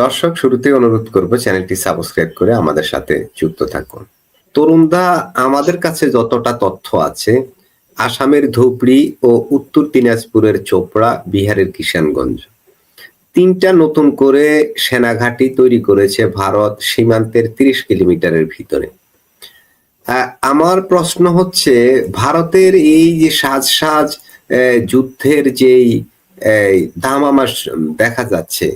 দর্শক, শুরুতে অনুরোধ করব চ্যানেলটি সাবস্ক্রাইব করে আমাদের সাথে যুক্ত থাকুন। তরুণদা, আমাদের কাছে যতটা তথ্য আছে, আসামের ধুবড়ি ও উত্তর দিনাজপুরের চোপড়া, বিহারের কিষানগঞ্জ। তিনটা নতুন করে সেনাঘাঁটি তৈরি করেছে ভারত সীমান্তের তিরিশ কিলোমিটারের ভিতরে। আমার প্রশ্ন হচ্ছে, ভারতের এই যে সাজ সাজ যুদ্ধের যেই দামামা দেখা যাচ্ছে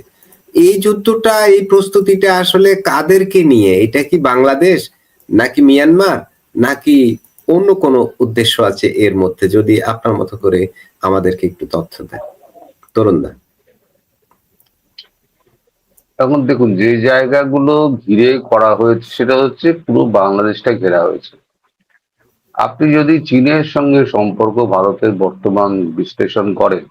এই যুদ্ধটা, এই প্রস্তুতিটা আসলে কাদেরকে নিয়ে? এটা কি বাংলাদেশ, নাকি মিয়ানমার, নাকি অন্য কোনো উদ্দেশ্য আছে এর মধ্যে? যদি আপনার মতো করে আমাদেরকে একটু তথ্য দেন। তরুণ তরুণদা এখন দেখুন, যে জায়গাগুলো ঘিরে করা হয়েছে, সেটা হচ্ছে পুরো বাংলাদেশটা ঘেরা হয়েছে। আপনি যদি চীনের সঙ্গে সম্পর্ক ভারতের বর্তমান বিশ্লেষণ করেন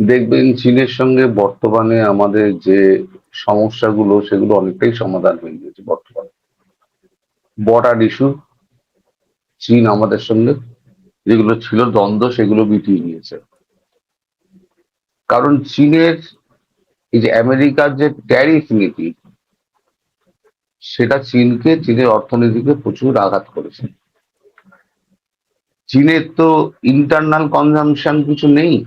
দেখবেন চীনের সঙ্গে বর্তমানে আমাদের যে সমস্যাগুলো, সেগুলো অনেকটাই সমাধান হয়ে গেছে বর্তমানে। বর্ডার ইস্যু চীন আমাদের সঙ্গে, যেগুলো ছিল দ্বন্দ্ব, সেগুলো মিটিয়ে নিয়েছে। কারণ চীনের এই যে আমেরিকার যে ট্যারিফ নীতি, সেটা চীনকে, চীনের অর্থনীতিকে প্রচুর আঘাত করেছে। চীনের তো ইন্টারনাল কনজামশন কিছু নেই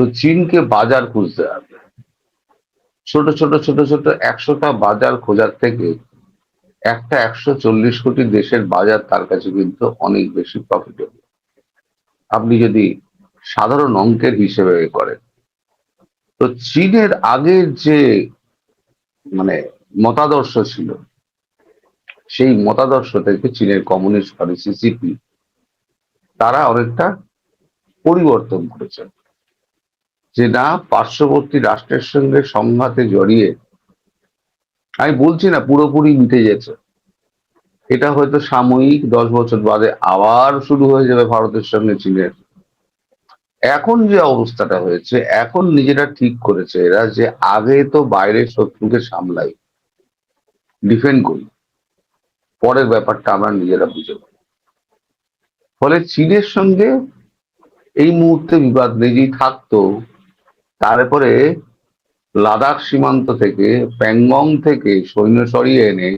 তো চীনকে বাজার খুঁজতে হবে। ছোট ছোট ছোট ছোট একশোটা বাজার খোঁজার থেকে একটা একশো চল্লিশ কোটি দেশের বাজার তার কাছে কিন্তু অনেক বেশি প্রফিটেবল আপনি যদি সাধারণ অঙ্কের হিসেবে করেন, তো চীনের আগের যে মানে মতাদর্শ ছিল, সেই মতাদর্শ থেকে চীনের কমিউনিস্ট পার্টি সিসিপি তারা অনেকটা পরিবর্তন করেছে। যে না, পার্শ্ববর্তী রাষ্ট্রের সঙ্গে সংঘাতে জড়িয়ে, আমি বলছি না পুরোপুরি মিটে গেছে। এটা হয়তো সাময়িক, দশ বছর বাদে আবার শুরু হয়ে যাবে ভারতের সঙ্গে চীনের। এখন যে অবস্থাটা হয়েছে, এখন নিজেরা ঠিক করেছে এরা যে আগে তো বাইরের শত্রুকে সামলাই ডিফেন্ড করি। পরের ব্যাপারটা আমরা নিজেরা বুঝে পাই ফলে চীনের সঙ্গে এই মুহূর্তে বিবাদ লেগেই থাকতো তারপরে লাদাখ সীমান্ত থেকে প্যাংমং থেকে সৈন্য সরিয়ে এনে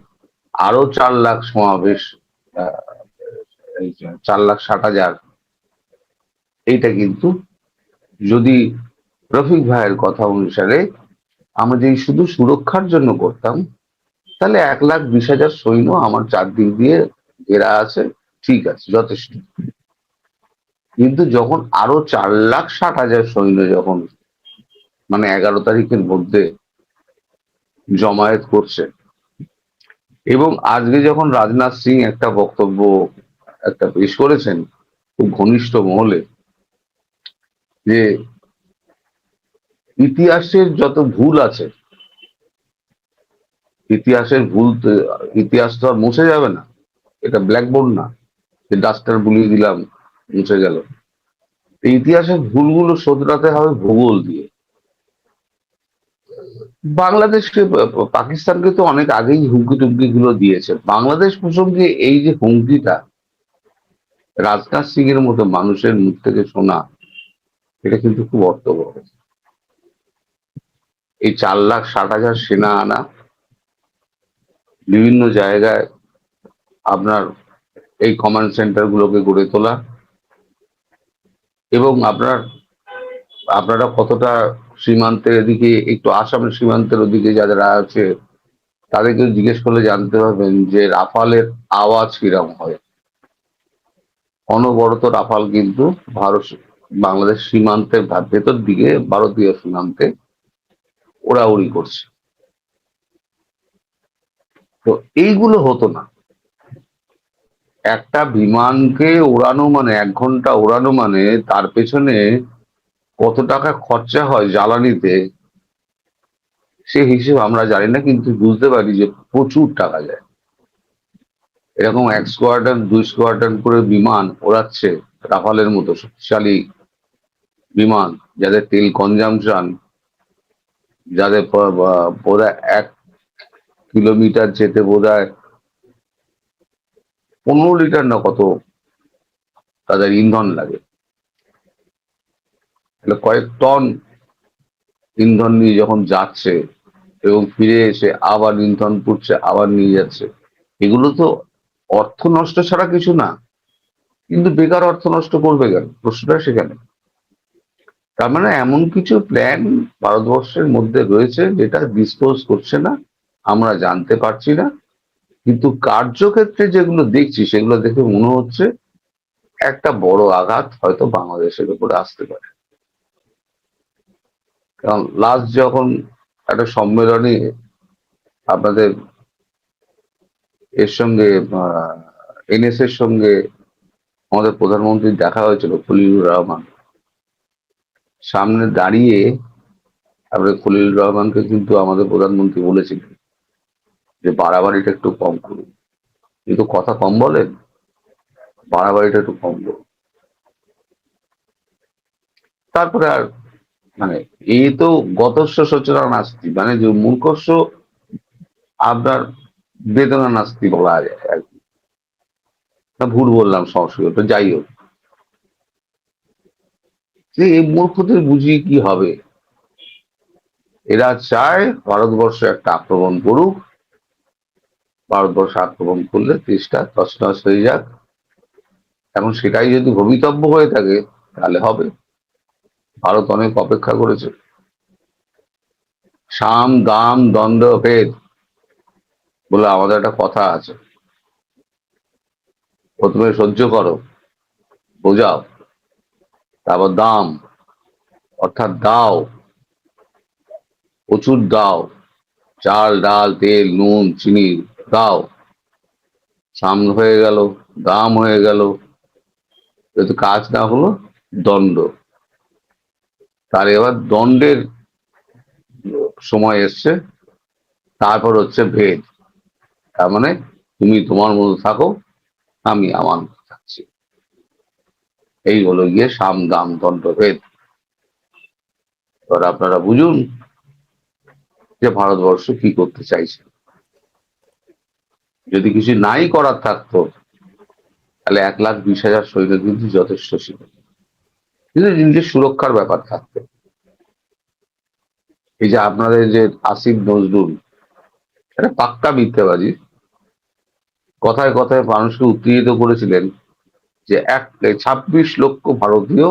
আরও চার লাখ সমাবেশ চার লাখ ষাট হাজার। এইটা কিন্তু যদি রফিক ভাইয়ের কথা অনুসারে আমরা যদি শুধু সুরক্ষার জন্য করতাম, তাহলে এক লাখ বিশ হাজার সৈন্য আমার চারদিক দিয়ে ঘেরা আছে, ঠিক আছে, যথেষ্ট। কিন্তু যখন আরও চার লাখ ষাট হাজার সৈন্য যখন মানে এগারো তারিখের মধ্যে জমায়েত করছে। এবং আজকে যখন রাজনাথ সিং একটা বক্তব্য একটা পেশ করেছেন খুব ঘনিষ্ঠ মহলে, যে ইতিহাসের যত ভুল আছে, ইতিহাসের ভুল ইতিহাস তো আর মুছে যাবে না, এটা ব্ল্যাকবোর্ড না, যে ডাস্টার বুলিয়ে দিলাম, মুছে গেল। ইতিহাসের ভুলগুলো শোধরাতে হবে ভূগোল দিয়ে। বাংলাদেশকে পাকিস্তানকে তো অনেক আগেই হুমকি টুমকি গুলো দিয়েছে। বাংলাদেশ প্রসঙ্গে এই যে হুমকিটা, রাজনাথ সিং এর মতো মানুষের মুখ থেকে শোনা, এটা কিন্তু খুব অর্থবহ। এই চার লাখ, ষাট হাজার সেনা আনা, বিভিন্ন জায়গায় আপনার এই কমান্ড সেন্টার গুলোকে গড়ে তোলা, এবং আপনার, আপনারা কতটা সীমান্তের এদিকে, একটু আসামের সীমান্তের ওদিকে যারা আছে তাদেরকে জিজ্ঞেস করলে জানতে পারবেন যে রাফালের আওয়াজ কিরম হয়। অনবরত রাফাল কিন্তু ভারত, বাংলাদেশ সীমান্তের ভেতর দিকে, ভারতীয় সীমান্তে ওড়াউড়ি করছে। তো এইগুলো হতো না। একটা বিমানকে ওড়ানো মানে এক ঘণ্টা ওড়ানো মানে তার পেছনে কত টাকা খরচা হয় জ্বালানিতে, সে হিসেব আমরা জানি না, কিন্তু বুঝতে পারি যে প্রচুর টাকা যায়। এরকম এক স্কোয়াড্রন দুই স্কোয়াড্রন করে বিমান ওড়াচ্ছে, রাফালের মতো শক্তিশালী বিমান, যাদের তেল কনজামশন যাদের বোধহয় এক কিলোমিটার যেতে বোধহয় পনেরো লিটার না কত, তাদের ইন্ধন লাগে। তাহলে কয়েক টন ইন্ধন নিয়ে যখন যাচ্ছে এবং ফিরে এসে আবার ইন্ধন পুড়ছে, আবার নিয়ে যাচ্ছে, এগুলো তো অর্থ নষ্ট ছাড়া কিছু না। কিন্তু বেকার অর্থ নষ্ট করবে কেন? প্রশ্নটা সেখানে। তার মানে এমন কিছু প্ল্যান ভারতবর্ষের মধ্যে রয়েছে যেটা ডিসক্লোজ করছে না, আমরা জানতে পারছি না। কিন্তু কার্যক্ষেত্রে যেগুলো দেখছি, সেগুলো দেখে মনে হচ্ছে একটা বড় আঘাত হয়তো বাংলাদেশের উপরে আসতে পারে। কারণ লাস্ট যখন একটা সম্মেলনে আপনাদের এর সঙ্গে এনএস এর সঙ্গে আমাদের প্রধানমন্ত্রীর দেখা হয়েছিল, খলিলুর রহমান। সামনে দাঁড়িয়ে আপনার খলিলুর রহমানকে কিন্তু আমাদের প্রধানমন্ত্রী বলেছিলেন যে বাড়াবাড়িটা একটু কম করুন। কিন্তু কথা কম বলেন, বাড়াবাড়িটা একটু কম করুন। তারপরে আর মানে এই তো গতস্ব সচরা নাস্তি মানে যে মূর্খস্ব আপনার বেদনা নাস্তি বলা যায় আর কি। ভুল বললাম সংস্কৃত যাই হোক। যে এই মূর্খদের বুঝিয়ে কি হবে? এরা চায় ভারতবর্ষ একটা আক্রমণ করুক, ভারতবর্ষ আক্রমণ করলে দেশটা তছনছ হয়ে যাক। এখন সেটাই যদি ভবিতব্য হয়ে থাকে, তাহলে হবে। ভারত অনেক অপেক্ষা করেছে। সাম, দাম দণ্ড ভেদ বলে আমাদের একটা কথা আছে। প্রথমে সহ্য করো, বোঝাও, তারপর দাম, অর্থাৎ দাও, প্রচুর দাও, চাল, ডাল, তেল, নুন, চিনি দাও। সাম হয়ে গেল, দাম হয়ে গেল কাজ না হলো দণ্ড তার এবার দণ্ডের সময় এসছে। তারপর হচ্ছে ভেদ। তার মানে তুমি তোমার মতো থাকো, আমি আমার মতো থাকছি। এই হলো গিয়ে সাম দাম দণ্ড ভেদ। এবার আপনারা বুঝুন যে ভারতবর্ষ কি করতে চাইছে। যদি কিছু নাই করার থাকতো, তাহলে এক লাখ বিশ হাজার সৈন্য কিন্তু যথেষ্ট ছিল। কিন্তু নিজের সুরক্ষার ব্যাপার থাকতো এই যে আপনাদের যে আসিফ নজরুল এটা পাক্কা মিথ্যাবাজি কথায় কথায় মানুষকে উত্তেজিত করেছিলেন যে এক ছাব্বিশ লক্ষ ভারতীয়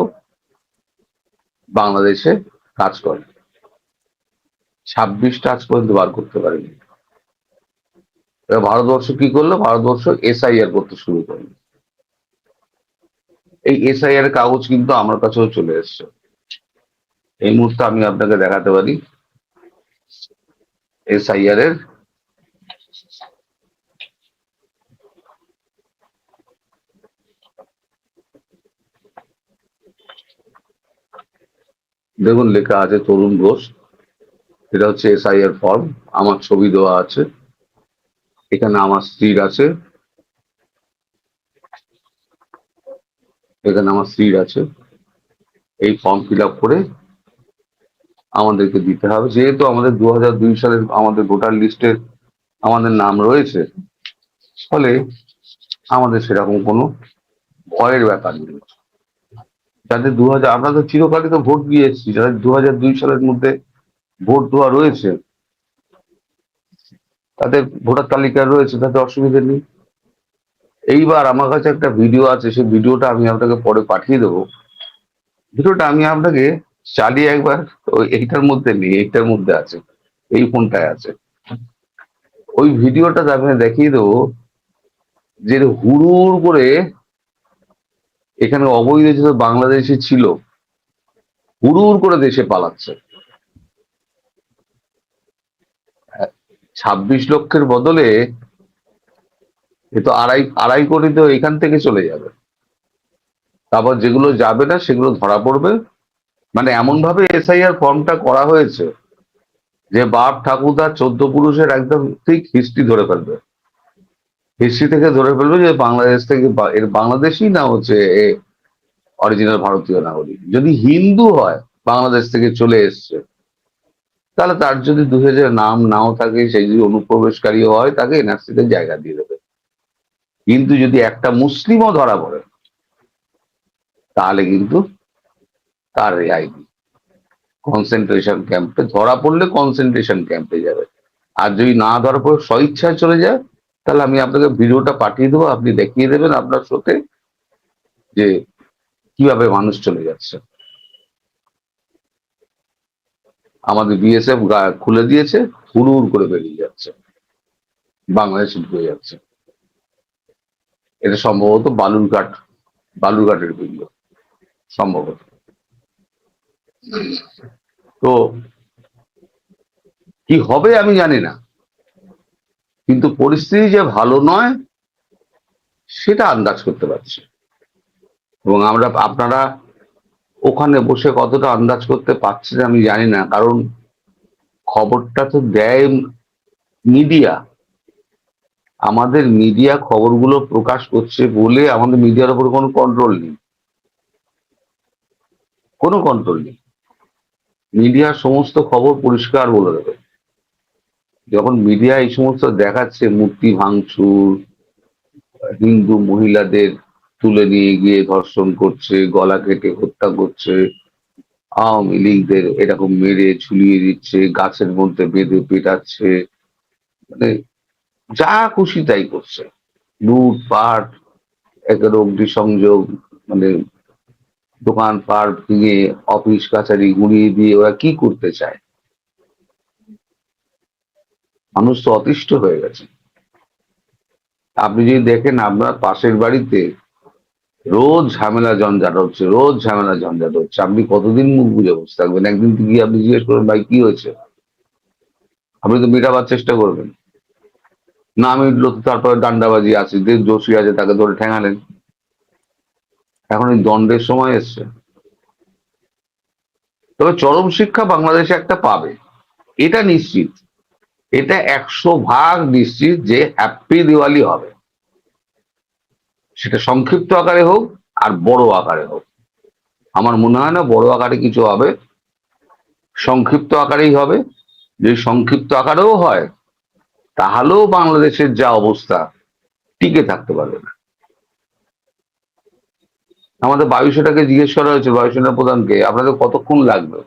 বাংলাদেশে কাজ করে। ছাব্বিশটা আজ পর্যন্ত বার করতে পারেনি। ভারতবর্ষ কি করল? ভারতবর্ষ এসআইআর করতে শুরু করল। এই এসআইআর কাগজ কিন্তু আমার কাছেও চলে এসছে। এই মুহূর্তে আমি আপনাকে দেখাতে পারি। এসআইআর এর দেখুন, লেখা আছে তরুণ ঘোষ। এটা হচ্ছে এসআইআর ফর্ম আমার ছবি দেওয়া আছে। এখানে আমার স্ত্রীর আছে। এখানে আমার স্ত্রীর আছে। এই ফর্ম ফিল করে আমাদেরকে দিতে হবে। যেহেতু আমাদের দু হাজার দুই সালের আমাদের ভোটার লিস্টে আমাদের নাম রয়েছে, ফলে আমাদের সেরকম কোনো ভয়ের ব্যাপার নেই। যাদের দু হাজার আমরা তো চিরকালই তো ভোট দিয়ে এসেছি। যাদের দু হাজার দুই সালের মধ্যে ভোট দেওয়া রয়েছে, তাদের ভোটার তালিকায় রয়েছে তাদের অসুবিধা নেই। এইবার আমার কাছে একটা ভিডিও আছে, সেই ভিডিওটা আমি আপনাকে পরে পাঠিয়ে দেবো। ভিডিওটা আমি আপনাকে চালিয়ে একবার ওই এইটার মধ্যে নেই এইটার মধ্যে আছে, এই ফোনটায় আছে। ওই ভিডিওটা আমি দেখিয়ে দেবো, যে হুড়ুর করে এখানে অবৈধ যে বাংলাদেশি ছিল, হুড়ুর করে দেশে পালাচ্ছে। ছাব্বিশ লক্ষের বদলে এ তো আড়াই আড়াই কোটি তো এখান থেকে চলে যাবে। তারপর যেগুলো যাবে না, সেগুলো ধরা পড়বে। মানে এমন ভাবে এসআইআর ফর্মটা করা হয়েছে যে বাপ ঠাকুরদা চোদ্দ পুরুষের একদম ঠিক হিস্ট্রি ধরে ফেলবে। হিস্ট্রি থেকে ধরে ফেলবে যে বাংলাদেশ থেকে এর বাংলাদেশই না হচ্ছে এ অরিজিনাল ভারতীয় নাগরিক। যদি হিন্দু হয়, বাংলাদেশ থেকে চলে এসছে, তাহলে তার যদি দু হাজার নাম নাও থাকে, সেই যদি অনুপ্রবেশকারী হয়, তাকে এনআরসিতে জায়গা দিয়ে দেবে। কিন্তু যদি একটা মুসলিমও ধরা পড়ে, তাহলে কিন্তু তার রেহাই নেই কনসেন্ট্রেশন ক্যাম্পে ধরা পড়লে কনসেন্ট্রেশন ক্যাম্পে যাবে। আর যদি না ধরা পড়ে, স্বইচ্ছায় চলে যায়, তাহলে আমি আপনাকে ভিডিওটা পাঠিয়ে দেবো, আপনি দেখিয়ে দেবেন আপনার শোতে যে কীভাবে মানুষ চলে যাচ্ছে। আমাদের বিএসএফ খুলে দিয়েছে হুড়ুর করে বেরিয়ে যাচ্ছে। বাংলাদেশ ঢুকে যাচ্ছে। এটা সম্ভবত বালুরঘাট, বালুরঘাটের ভিডিও সম্ভবত। তো কি হবে আমি জানি না। কিন্তু পরিস্থিতি যে ভালো নয়, সেটা আন্দাজ করতে পারছি। এবং আমরা, আপনারা ওখানে বসে কতটা আন্দাজ করতে পারছেন আমি জানি না, কারণ খবরটা তো দেয় মিডিয়া আমাদের মিডিয়া খবরগুলো প্রকাশ করছে বলে আমাদের মিডিয়ার উপর কোনো কন্ট্রোল নেই। কোনো কন্ট্রোল নেই। মিডিয়া সমস্ত খবর পরিষ্কার বলে দেবে। যখন মিডিয়া এই সমস্ত দেখাচ্ছে, মূর্তি ভাঙচুর, হিন্দু মহিলাদের তুলে নিয়ে গিয়ে ধর্ষণ করছে, গলা কেটে হত্যা করছে, আওয়ামী লীগদের এরকম মেরে ঝুলিয়ে দিচ্ছে, গাছের মধ্যে বেঁধে পেটাচ্ছে মানে যা খুশি তাই করছে। লুটপাট একের অগ্নিসংযোগ মানে দোকান পাট ভেঙে, অফিস, কাছারি গুড়িয়ে দিয়ে ওরা কি করতে চায়? মানুষ তো অতিষ্ঠ হয়ে গেছে। আপনি যদি দেখেন আপনার পাশের বাড়িতে রোজ ঝামেলা ঝঞ্ঝাট হচ্ছে, রোজ ঝামেলা ঝঞ্ঝাট হচ্ছে। আপনি কতদিন মুখ বুঝে বসে থাকবেন? একদিন গিয়ে আপনি জিজ্ঞেস করবেন, ভাই, কি হয়েছে? আপনি তো মেটাবার চেষ্টা করবেন। না, আমি তারপরে ডান্ডাবাজি আছে, যে দোষী আছে তাকে ধরে ঠেঙালেন। এখন এই দণ্ডের সময় এসছে। তবে চরম শিক্ষা বাংলাদেশে একটা পাবে। এটা নিশ্চিত। এটা একশো ভাগ নিশ্চিত যে হ্যাপি দিওয়ালি হবে। সেটা সংক্ষিপ্ত আকারে হোক আর বড় আকারে হোক। আমার মনে হয় না বড় আকারে কিছু হবে। সংক্ষিপ্ত আকারেই হবে। যদি সংক্ষিপ্ত আকারেও হয় তাহলেও বাংলাদেশের যা অবস্থা টিকে থাকতে পারবে না। আমাদের বায়ুসেনাকে জিজ্ঞেস করা হয়েছে, বায়ুসেনা প্রধানকে, আপনাদের কতক্ষণ লাগবে?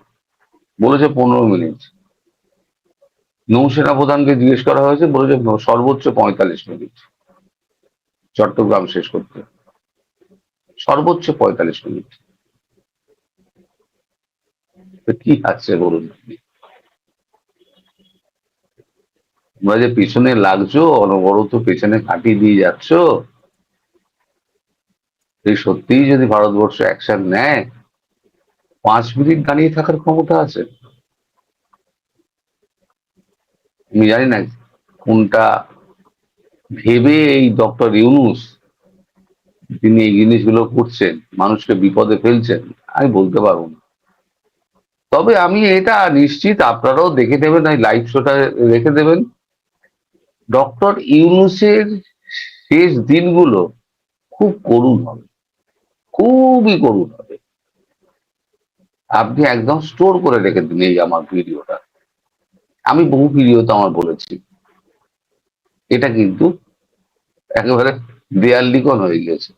বলেছে পনেরো মিনিট। নৌসেনা প্রধানকে জিজ্ঞেস করা হয়েছে, বলেছে সর্বোচ্চ পঁয়তাল্লিশ মিনিট। চট্টগ্রাম শেষ করতে। সর্বোচ্চ পঁয়তাল্লিশ মিনিট। কি আছে বলুন আপনি? তোমরা যে পিছনে লাগছো, অনবরত পেছনে কাটিয়ে দিয়ে যাচ্ছ এই সত্যিই যদি ভারতবর্ষ অ্যাকশন নেয়, পাঁচ মিনিট দাঁড়িয়ে থাকার ক্ষমতা আছে। আমি জানি না কোনটা ভেবে এই ডক্টর ইউনুস তিনি এই জিনিসগুলো করছেন, মানুষকে বিপদে ফেলছেন, আমি বলতে পারব না। তবে আমি এটা নিশ্চিত, আপনারাও দেখে নেবেন এই লাইভ শোটা রেখে দেবেন। ডক্টর ইউনুসের শেষ দিনগুলো খুব করুণ হবে। খুবই করুণ হবে। আপনি একদম স্টোর করে রেখে দিন এই আমার ভিডিওটা। আমি বহু ভিডিওতে আমার বলেছি। এটা কিন্তু একেবারে দেয়াল লিখন হয়ে গিয়েছে।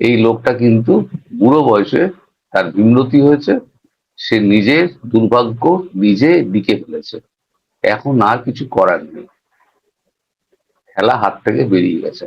এই লোকটা কিন্তু বুড়ো বয়সে তার বিমরতি হয়েছে। সে নিজের দুর্ভাগ্য নিজে দিকে ফেলেছে। এখন আর কিছু করার নেই। খেলা হাত থেকে বেরিয়ে গেছে।